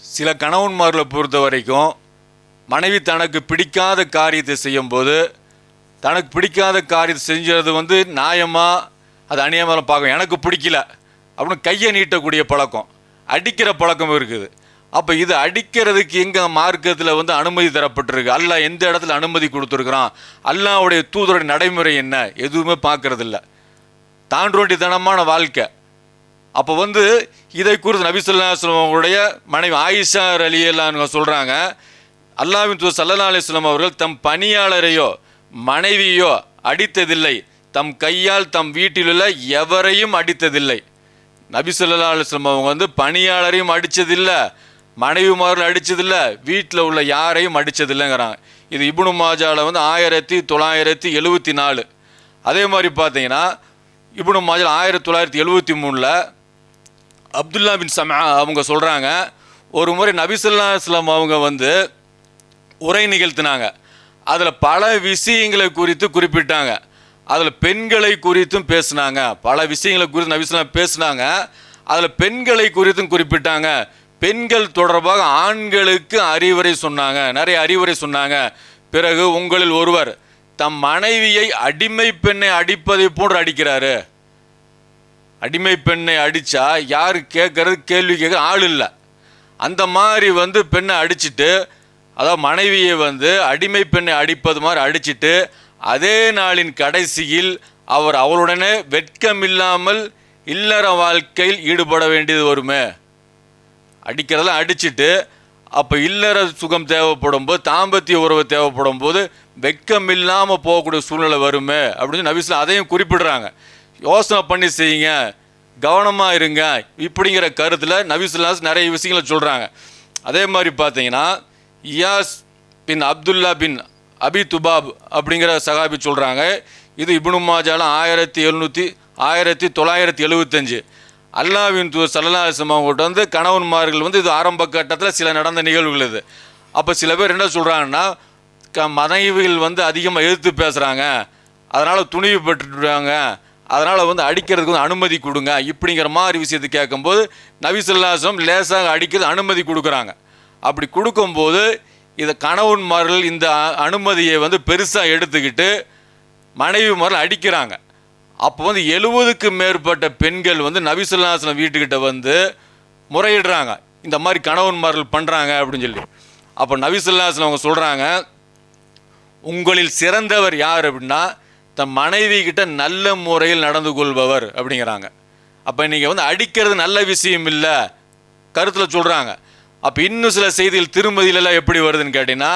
சில கணவன்மார்களை பொறுத்த வரைக்கும் மனைவி தனக்கு பிடிக்காத காரியத்தை செய்யும்போது தனக்கு பிடிக்காத காரியத்தை செஞ்சது வந்து நியாயமா அது அநியாயமாக பார்க்கும். எனக்கு பிடிக்கல அப்படின்னு கையை நீட்டக்கூடிய பழக்கம். அடிக்கிற பழக்கம் இருக்குது. அப்போ இது அடிக்கிறதுக்கு எங்கே மார்க்கத்தில் வந்து அனுமதி தரப்பட்டிருக்கு? அல்லா எந்த இடத்துல அனுமதி கொடுத்துருக்குறான்? அல்லாவுடைய தூதருடைய நடைமுறை என்ன? எதுவுமே பார்க்கறதில்ல. தாண்டோண்டித்தனமான வாழ்க்கை. அப்போ வந்து இதை குறித்து நபிசுல்லாஸ்லமுடைய மனைவி ஆயிஷா அலியல்லான்னு சொல்கிறாங்க அல்லாவின் தூர் சல்லா அலிஸ்லாம் அவர்கள் தம் பணியாளரையோ மனைவியோ அடித்ததில்லை. தம் கையால் தம் வீட்டிலுள்ள எவரையும் அடித்ததில்லை. நபி சொல்லா அலுவலம் அவங்க வந்து பணியாளரையும் அடித்ததில்லை மனைவிமாரில் அடித்ததில்லை வீட்டில் உள்ள யாரையும் அடித்ததில்லைங்கிறாங்க இது இபுனு மாஜாவில் வந்து ஆயிரத்தி தொள்ளாயிரத்தி எழுபத்தி நாலு. அதே மாதிரி பார்த்தீங்கன்னா இப்னு மாஜால் ஆயிரத்தி தொள்ளாயிரத்தி எழுபத்தி மூணில் அப்துல்லா பின் சமா அவங்க சொல்கிறாங்க ஒரு முறை நபிசுல்லா இஸ்லாம் அவங்க வந்து உரை நிகழ்த்தினாங்க. அதில் பல விஷயங்களை குறித்து குறிப்பிட்டாங்க. அதில் பெண்களை குறித்தும் பேசினாங்க. பல விஷயங்களை குறித்து நபிசுல்லாம் பேசினாங்க. அதில் பெண்களை குறித்தும் குறிப்பிட்டாங்க. பெண்கள் தொடர்பாக ஆண்களுக்கு அறிவுரை சொன்னாங்க. நிறைய அறிவுரை சொன்னாங்க. பிறகு உங்களில் ஒருவர் தம் மனைவியை அடிமை பெண்ணை அடிப்பதை போன்று அடிக்கிறாரு. அடிமை பெண்ணை அடித்தா யார் கேட்கறது கேள்வி கேட்க ஆள் இல்லை. அந்த மாதிரி வந்து பெண்ணை அடிச்சிட்டு அதாவது மனைவியை வந்து அடிமை பெண்ணை அடிப்பது மாதிரி அடிச்சுட்டு அதே நாளின் கடைசியில் அவர் அவளுடனே வெட்கமில்லாமல் இல்லற வாழ்க்கையில் ஈடுபட வேண்டியது வருமே. அடிக்கிறதெல்லாம் அடிச்சிட்டு அப்போ இல்லற சுகம் தேவைப்படும் போது தாம்பத்திய உறவு தேவைப்படும் போது வெக்கம் இல்லாமல் போகக்கூடிய சூழ்நிலை வருமே அப்படின்னு நபிஸ்லாம் அதையும் குறிப்பிடுறாங்க. யோசனை பண்ணி செய்யுங்க கவனமாக இருங்க இப்படிங்கிற கருத்தில் நபிசுல்லாஸ் நிறைய விஷயங்களை சொல்கிறாங்க அதே மாதிரி பார்த்தீங்கன்னா இயாஸ் பின் அப்துல்லா பின் அபி துபாப் அப்படிங்கிற சகாபி சொல்கிறாங்க இது இபுனு மாஜால ஆயிரத்தி எழுநூற்றி ஆயிரத்தி தொள்ளாயிரத்தி எழுபத்தஞ்சு அல்லாவின் தூர் சல்லல்லாசம் அவங்கள்ட்ட வந்து கணவன்மார்கள் வந்து இது ஆரம்ப கட்டத்தில் சில நடந்த நிகழ்வுகள் இது. அப்போ சில பேர் என்ன சொல்கிறாங்கன்னா க மனைவிகள் வந்து அதிகமாக எதிர்த்து பேசுகிறாங்க அதனால் துணிவு பெற்றுடுறாங்க அதனால் வந்து அடிக்கிறதுக்கு வந்து அனுமதி கொடுங்க. இப்படிங்கிற மாதிரி விஷயத்தை கேட்கும்போது நவிசல்லாசம் லேசாக அடிக்கிறது அனுமதி கொடுக்குறாங்க. அப்படி கொடுக்கும்போது இதை கணவன்மார்கள் இந்த அனுமதியை வந்து பெருசாக எடுத்துக்கிட்டு மனைவி முறையில் அடிக்கிறாங்க. அப்போ வந்து எழுபதுக்கு மேற்பட்ட பெண்கள் வந்து நபிசுல்லாசனம் வீட்டுக்கிட்ட வந்து முறையிடுறாங்க. இந்த மாதிரி கணவன்மார்கள் பண்ணுறாங்க அப்படின்னு சொல்லி. அப்போ நபிசுல்லாசனம் அவங்க சொல்கிறாங்க உங்களில் சிறந்தவர் யார் அப்படின்னா தன் மனைவி கிட்ட நல்ல முறையில் நடந்து கொள்பவர் அப்படிங்கிறாங்க. அப்போ நீங்கள் வந்து அடிக்கிறது நல்ல விஷயம் இல்லை கருத்தில் சொல்கிறாங்க அப்போ இன்னும் சில செய்திகள் திருமதியிலலாம் எப்படி வருதுன்னு கேட்டிங்கன்னா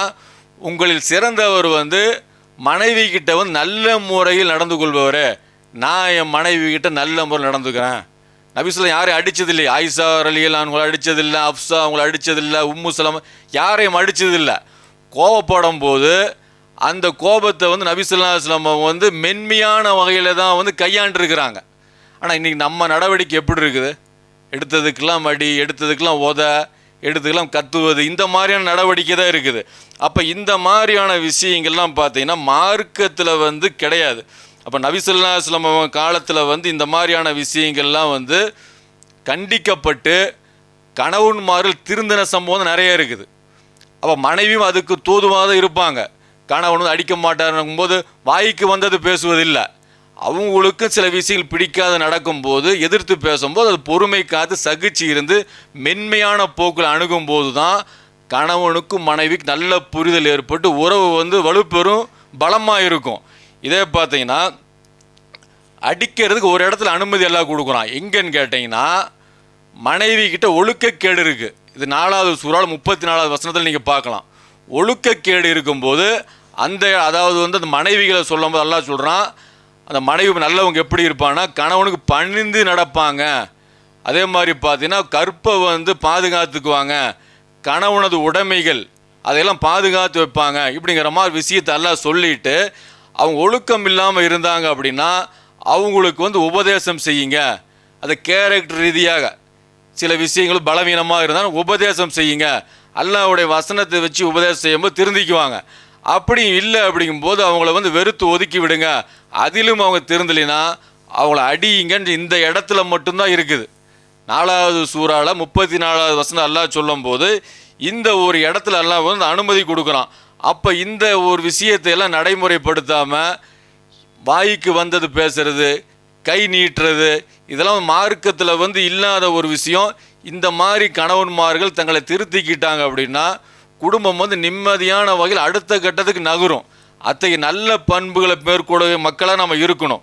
உங்களில் சிறந்தவர் வந்து மனைவி கிட்ட வந்து நல்ல முறையில் நடந்து கொள்பவர் நான் என் மனைவி கிட்ட நல்ல முறையில் நடந்துக்கிறேன். நபிஸ்லாம் யாரையும் அடித்ததில்லை ஆயிஷா அலியல் அவங்கள அடித்ததில்லை அப்சா அவங்கள அடித்ததில்லை உம்முசலம் யாரையும் அடித்ததில்லை கோவப்படும் போது அந்த கோபத்தை வந்து நபிசுல்லா இஸ்லாம் வந்து மென்மையான வகையில் தான் வந்து கையாண்டுருக்கிறாங்க. ஆனால் இன்றைக்கி நம்ம நடவடிக்கை எப்படி இருக்குது? எடுத்ததுக்கெல்லாம் அடி எடுத்ததுக்கெல்லாம் உத எடுத்ததுக்கெல்லாம் கத்துவது இந்த மாதிரியான நடவடிக்கை தான் இருக்குது. அப்போ இந்த மாதிரியான விஷயங்கள்லாம் பார்த்தீங்கன்னா மார்க்கத்தில் வந்து கிடையாது. அப்போ நபிசுல்லா இஸ்லாம் காலத்தில் வந்து இந்த மாதிரியான விஷயங்கள்லாம் வந்து கண்டிக்கப்பட்டு கணவன்மார்கள் திருந்தின சம்பவம் நிறைய இருக்குது. அப்போ மனைவியும் அதுக்கு தூதுவாக தான் இருப்பாங்க. கணவன் வந்து அடிக்க மாட்டாருங்கும் போது வாய்க்கு வந்தது பேசுவதில்லை. அவங்களுக்கும் சில விஷயங்கள் பிடிக்காத நடக்கும்போது எதிர்த்து பேசும்போது அது பொறுமை காத்து சகிச்சு இருந்து மென்மையான போக்கில் அணுகும்போது தான் கணவனுக்கும் மனைவிக்கு நல்ல புரிதல் ஏற்பட்டு உறவு வந்து வலுப்பெறும் பலமாக இருக்கும் இதே பார்த்தீங்கன்னா அடிக்கிறதுக்கு ஒரு இடத்துல அனுமதி எல்லாம் கொடுக்குறான். எங்கன்னு கேட்டிங்கன்னா மனைவி கிட்ட ஒழுக்கக்கேடு இருக்குது இது நாலாவது சூறால் முப்பத்தி நாலாவது வசனத்தில் நீங்கள் பார்க்கலாம். ஒழுக்கக்கேடு இருக்கும்போது அந்த அதாவது வந்து அந்த மனைவிகளை சொல்லும்போது எல்லாம் சொல்கிறான் அந்த மனைவி நல்லவங்க எப்படி இருப்பான்னா கணவனுக்கு பணிந்து நடப்பாங்க. அதே மாதிரி பார்த்தீங்கன்னா கற்பை வந்து பாதுகாத்துக்குவாங்க. கணவனது உடைமைகள் அதையெல்லாம் பாதுகாத்து வைப்பாங்க. இப்படிங்கிற மாதிரி விஷயத்தை எல்லாம் சொல்லிட்டு அவங்க ஒழுக்கம் இல்லாமல் இருந்தாங்க அப்படின்னா அவங்களுக்கு வந்து உபதேசம் செய்யுங்க. அது கேரக்டர் ரீதியாக சில விஷயங்கள் பலவீனமாக இருந்தாலும் உபதேசம் செய்யுங்க. அல்லாவுடைய வசனத்தை வச்சு உபதேசம் செய்யும்போது திருந்திக்குவாங்க. அப்படி இல்லை அப்படிங்கும்போது அவங்கள வந்து வெறுத்து ஒதுக்கி விடுங்க. அதிலும் அவங்க திருந்தலைன்னா அவங்கள அடியுங்கன்னு இந்த இடத்துல மட்டும்தான் இருக்குது. நாலாவது சூறாவில் முப்பத்தி நாலாவது வசனம் எல்லாம் சொல்லும்போது இந்த ஒரு இடத்துல எல்லாம் வந்து அனுமதி கொடுக்குறான். அப்போ இந்த ஒரு விஷயத்தையெல்லாம் நடைமுறைப்படுத்தாமல் வாய்க்கு வந்தது பேசுறது கை நீட்டுறது இதெல்லாம் மார்க்கத்தில் வந்து இல்லாத ஒரு விஷயம். இந்த மாதிரி கணவன்மார்கள் தங்களை திருத்திக்கிட்டாங்க அப்படின்னா குடும்பம் வந்து நிம்மதியான வகையில் அடுத்த கட்டத்துக்கு நகரும். அத்தகைய நல்ல பண்புகளை மேற்கொள்ள மக்களாக நம்ம இருக்கணும்.